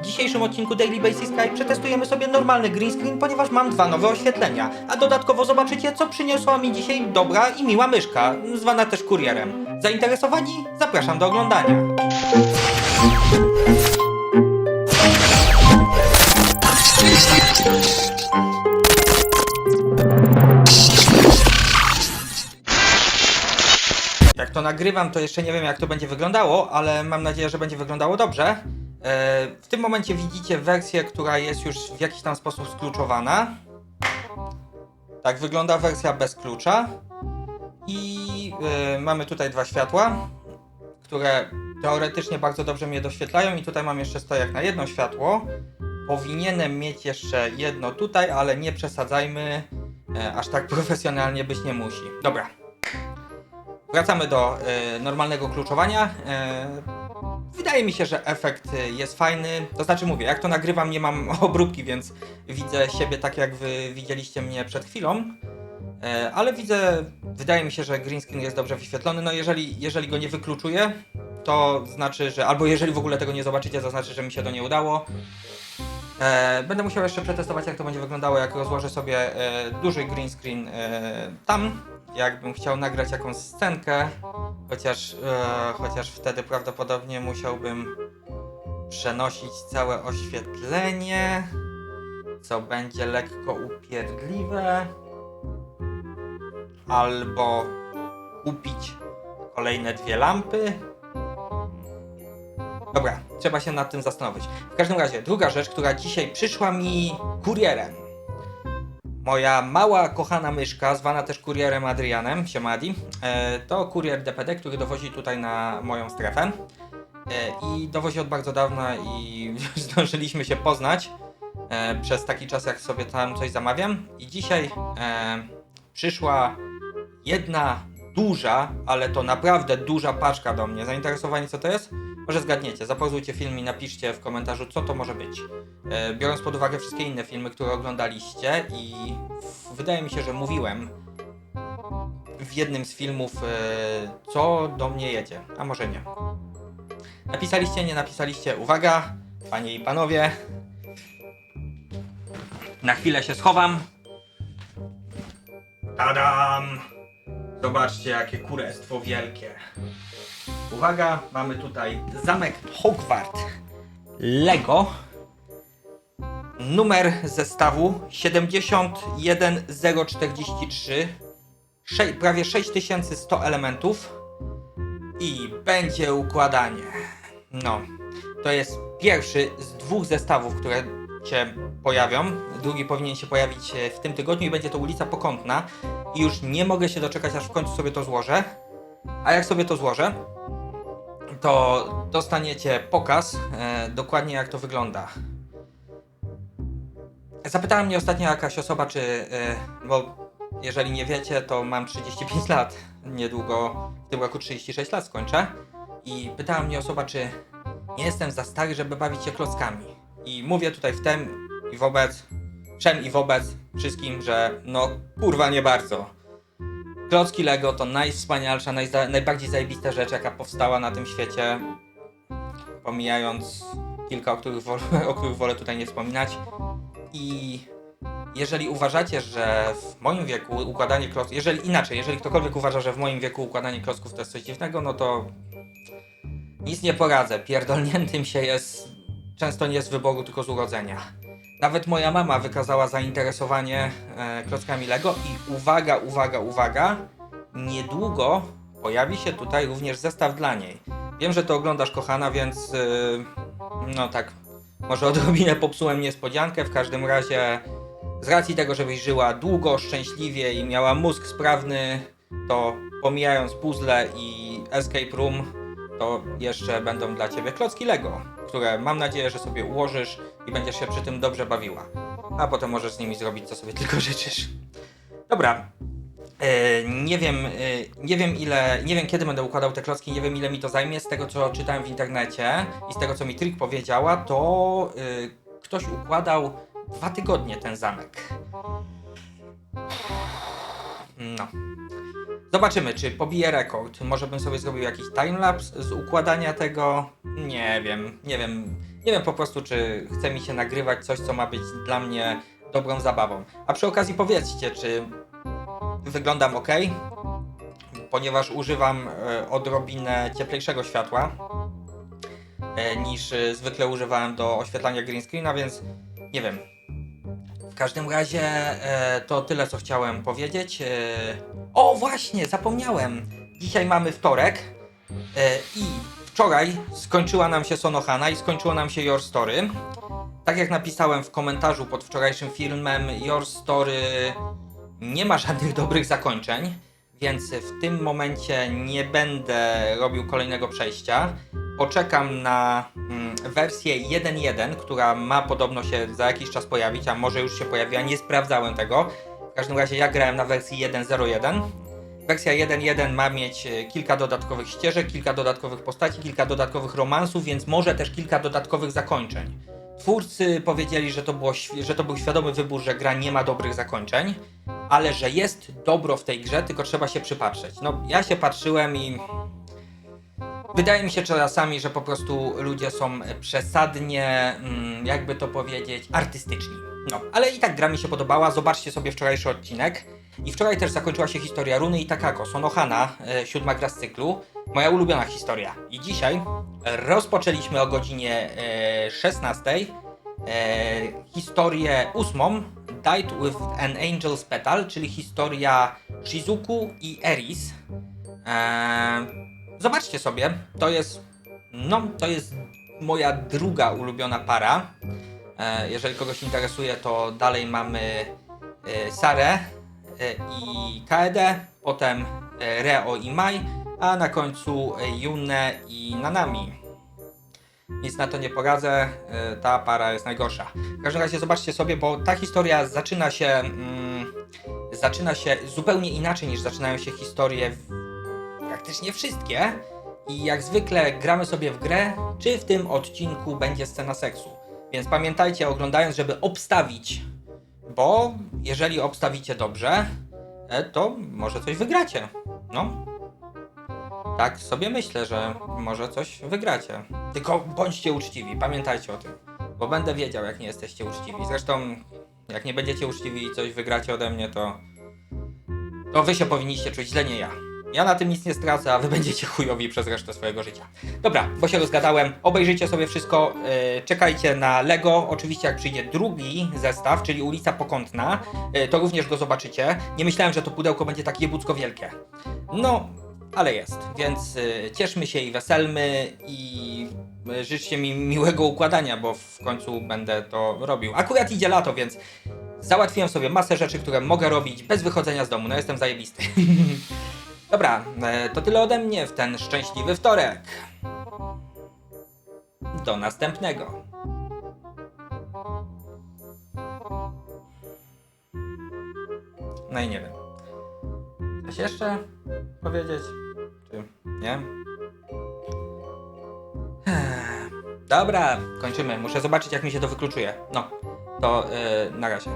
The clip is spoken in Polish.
W dzisiejszym odcinku Daily Basic Sky przetestujemy sobie normalny green screen, ponieważ mam dwa nowe oświetlenia. A dodatkowo zobaczycie, co przyniosła mi dzisiaj dobra i miła myszka, zwana też kurierem. Zainteresowani? Zapraszam do oglądania. Jak to nagrywam, to jeszcze nie wiem, jak to będzie wyglądało, ale mam nadzieję, że będzie wyglądało dobrze. E, W tym momencie widzicie wersję, która jest już w jakiś tam sposób skluczowana. Tak wygląda wersja bez klucza. I e, mamy tutaj dwa światła, które teoretycznie bardzo dobrze mnie doświetlają. I tutaj mam jeszcze stojak na jedno światło. Powinienem mieć jeszcze jedno tutaj, ale nie przesadzajmy. E, Aż tak profesjonalnie być nie musi. Dobra, Wracamy do normalnego kluczowania. Wydaje mi się, że efekt e, jest fajny. To znaczy mówię, jak to nagrywam, nie mam obróbki, więc widzę siebie tak, jak wy widzieliście mnie przed chwilą. E, ale widzę, wydaje mi się, że green screen jest dobrze wyświetlony. No jeżeli, jeżeli go nie wykluczuję, to znaczy, że albo jeżeli w ogóle tego nie zobaczycie, to znaczy, że mi się to nie udało. E, będę musiał jeszcze przetestować, jak to będzie wyglądało, jak rozłożę sobie e, duży green screen tam. Jakbym chciał nagrać jakąś scenkę, chociaż, e, chociaż wtedy prawdopodobnie musiałbym przenosić całe oświetlenie, co będzie lekko upierdliwe, albo kupić kolejne dwie lampy. Dobra, trzeba się nad tym zastanowić. W każdym razie, druga rzecz, która dzisiaj przyszła mi kurierem. Moja mała, kochana myszka, zwana też kurierem Adrianem, Siemadi, e, to kurier DPD, który dowozi tutaj na moją strefę. E, I dowozi od bardzo dawna i zdążyliśmy się poznać e, przez taki czas, jak sobie tam coś zamawiam. I dzisiaj przyszła jedna duża, ale to naprawdę duża paczka do mnie. Zainteresowani co to jest? Może zgadniecie, zapauzujcie film i napiszcie w komentarzu, co to może być. E, biorąc pod uwagę wszystkie inne filmy, które oglądaliście i wydaje mi się, że mówiłem w jednym z filmów, e, co do mnie jedzie, a może nie. Napisaliście, nie napisaliście, uwaga, panie i panowie. Na chwilę się schowam. Tadam! Zobaczcie, jakie kurestwo wielkie. Uwaga, mamy tutaj zamek Hogwart Lego. Numer zestawu 71043. Sze- prawie 6100 elementów. I będzie układanie. No, to jest pierwszy z dwóch zestawów, które się pojawią. Drugi powinien się pojawić e, w tym tygodniu i będzie to ulica Pokątna. I już nie mogę się doczekać, aż w końcu sobie to złożę. A jak sobie to złożę, to dostaniecie pokaz e, dokładnie jak to wygląda. Zapytała mnie ostatnio jakaś osoba, czy. E, bo jeżeli nie wiecie, to mam 35 lat. Niedługo, w tym roku 36 lat skończę. I pytała mnie osoba, czy nie jestem za stary, żeby bawić się klockami. I mówię tutaj w tem i wobec, wszem i wobec wszystkim, że no kurwa nie bardzo. Klocki Lego to najwspanialsza, najza, najbardziej zajebista rzecz, jaka powstała na tym świecie. Pomijając kilka, o których, wolę, o których wolę tutaj nie wspominać. I jeżeli uważacie, że w moim wieku układanie klocków, jeżeli inaczej, jeżeli ktokolwiek uważa, że w moim wieku układanie klocków to jest coś dziwnego, no to nic nie poradzę. Pierdolniętym się jest często nie z wyboru, tylko z urodzenia. Nawet moja mama wykazała zainteresowanie e, klockami Lego i uwaga, uwaga, uwaga, niedługo pojawi się tutaj również zestaw dla niej. Wiem, że to oglądasz, kochana, więc e, no tak, może odrobinę popsułem niespodziankę. W każdym razie, z racji tego, żebyś żyła długo, szczęśliwie i miała mózg sprawny, to pomijając puzzle i escape room, to jeszcze będą dla ciebie klocki Lego, które mam nadzieję, że sobie ułożysz i będziesz się przy tym dobrze bawiła. A potem możesz z nimi zrobić, co sobie tylko życzysz. Dobra. E, nie wiem, e, nie wiem ile, nie wiem kiedy będę układał te klocki, nie wiem ile mi to zajmie. Z tego co czytałem w internecie i z tego co mi Trik powiedziała, to e, ktoś układał dwa tygodnie ten zamek. No. Zobaczymy, czy pobije rekord. Może bym sobie zrobił jakiś timelapse z układania tego. Nie wiem, nie wiem. Nie wiem po prostu, czy chce mi się nagrywać coś, co ma być dla mnie dobrą zabawą. A przy okazji powiedzcie, czy wyglądam ok? Ponieważ używam e, odrobinę cieplejszego światła e, niż e, zwykle używałem do oświetlania green screena, więc nie wiem. Każdym razie e, to tyle, co chciałem powiedzieć. E, o, właśnie, zapomniałem. Dzisiaj mamy wtorek e, i wczoraj skończyła nam się Sonohana i skończyło nam się Your Story. Tak jak napisałem w komentarzu pod wczorajszym filmem, Your Story nie ma żadnych dobrych zakończeń, więc w tym momencie nie będę robił kolejnego przejścia. Poczekam na mm, wersję 1.1, która ma podobno się za jakiś czas pojawić, a może już się pojawiła, nie sprawdzałem tego. W każdym razie ja grałem na wersji 1.01. Wersja 1.1 ma mieć e, kilka dodatkowych ścieżek, kilka dodatkowych postaci, kilka dodatkowych romansów, więc może też kilka dodatkowych zakończeń. Twórcy powiedzieli, że to, było, że to był świadomy wybór, że gra nie ma dobrych zakończeń, ale że jest dobro w tej grze, tylko trzeba się przypatrzeć. No, ja się patrzyłem i Wydaje mi się czasami, że po prostu ludzie są przesadnie, mm, jakby to powiedzieć, artystyczni. No, ale i tak gra mi się podobała. Zobaczcie sobie wczorajszy odcinek. I wczoraj też zakończyła się historia Runy i Takako, Sonohana, e, siódma gra z cyklu. Moja ulubiona historia. I dzisiaj rozpoczęliśmy o godzinie e, 16 e, historię ósmą Died with an Angel's Petal, czyli historia Shizuku i Eris. Zobaczcie sobie, to jest, no, to jest moja druga ulubiona para. E, jeżeli kogoś interesuje, to dalej mamy e, Sarę e, i Kaedę, potem Reo i Mai, a na końcu Yune i Nanami. Nic na to nie poradzę, ta para jest najgorsza. W każdym razie zobaczcie sobie, bo ta historia zaczyna się, mm, zaczyna się zupełnie inaczej niż zaczynają się historie w, praktycznie wszystkie. I jak zwykle gramy sobie w grę, czy w tym odcinku będzie scena seksu. Więc pamiętajcie oglądając, żeby obstawić, bo jeżeli obstawicie dobrze, e, to może coś wygracie. No, tak sobie myślę, że może coś wygracie. Tylko bądźcie uczciwi, pamiętajcie o tym. Bo będę wiedział, jak nie jesteście uczciwi. Zresztą, jak nie będziecie uczciwi i coś wygracie ode mnie, to. To wy się powinniście czuć źle, nie ja. Ja na tym nic nie stracę, a wy będziecie chujowi przez resztę swojego życia. Dobra, bo się rozgadałem. Obejrzyjcie sobie wszystko. Yy, czekajcie na Lego. Oczywiście, jak przyjdzie drugi zestaw, czyli ulica Pokątna, yy, to również go zobaczycie. Nie myślałem, że to pudełko będzie tak jebucko wielkie. No, ale jest, więc y, cieszmy się i weselmy i życzcie mi miłego układania, bo w końcu będę to robił. Akurat idzie lato, więc załatwiłem sobie masę rzeczy, które mogę robić bez wychodzenia z domu. No jestem zajebisty. Dobra, e, to tyle ode mnie w ten szczęśliwy wtorek. Do następnego. No i nie wiem. Coś jeszcze powiedzieć? Czy nie? Dobra, kończymy. Muszę zobaczyć, jak mi się to wykluczuje. No, to yy, na razie.